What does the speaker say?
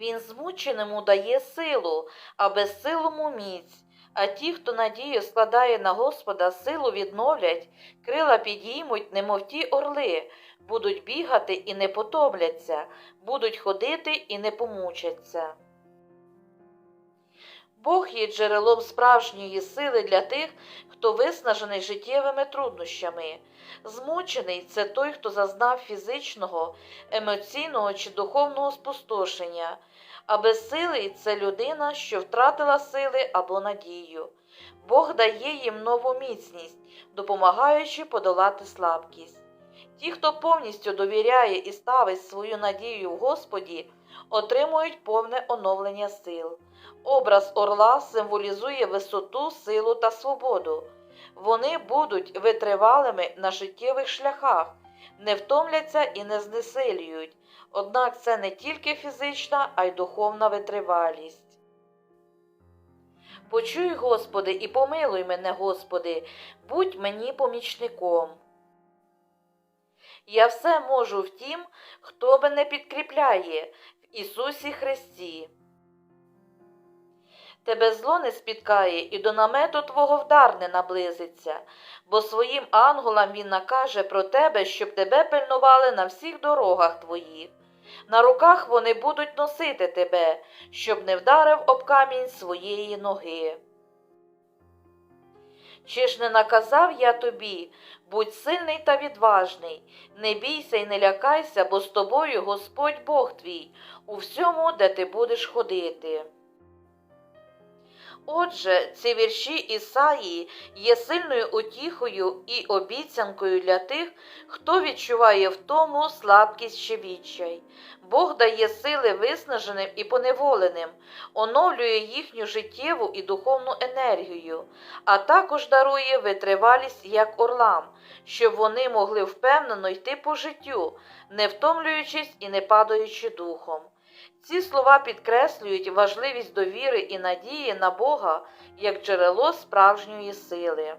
Він змученому дає силу, а безсилому міць. А ті, хто надію складає на Господа, силу відновлять, крила підіймуть, немов ті орли, будуть бігати і не потомляться, будуть ходити і не помучаться. Бог є джерелом справжньої сили для тих, хто виснажений життєвими труднощами. Змучений це той, хто зазнав фізичного, емоційного чи духовного спустошення, а безсилий це людина, що втратила сили або надію. Бог дає їм нову міцність, допомагаючи подолати слабкість. Ті, хто повністю довіряє і ставить свою надію в Господі, отримують повне оновлення сил. Образ орла символізує висоту, силу та свободу. Вони будуть витривалими на життєвих шляхах, не втомляться і не знесилюють. Однак це не тільки фізична, а й духовна витривалість. Почуй, Господи, і помилуй мене, Господи, будь мені помічником. Я все можу в тім, хто мене підкріпляє в Ісусі Христі. Тебе зло не спіткає, і до намету твого вдар не наблизиться, бо своїм ангелам він накаже про тебе, щоб тебе пильнували на всіх дорогах твоїх. На руках вони будуть носити тебе, щоб не вдарив об камінь своєї ноги. Чи ж не наказав я тобі, будь сильний та відважний, не бійся й не лякайся, бо з тобою Господь Бог твій у всьому, де ти будеш ходити. Отже, ці вірші Ісаї є сильною утіхою і обіцянкою для тих, хто відчуває втому, слабкість чи відчай. Бог дає сили виснаженим і поневоленим, оновлює їхню життєву і духовну енергію, а також дарує витривалість як орлам, щоб вони могли впевнено йти по життю, не втомлюючись і не падаючи духом. Ці слова підкреслюють важливість довіри і надії на Бога як джерело справжньої сили.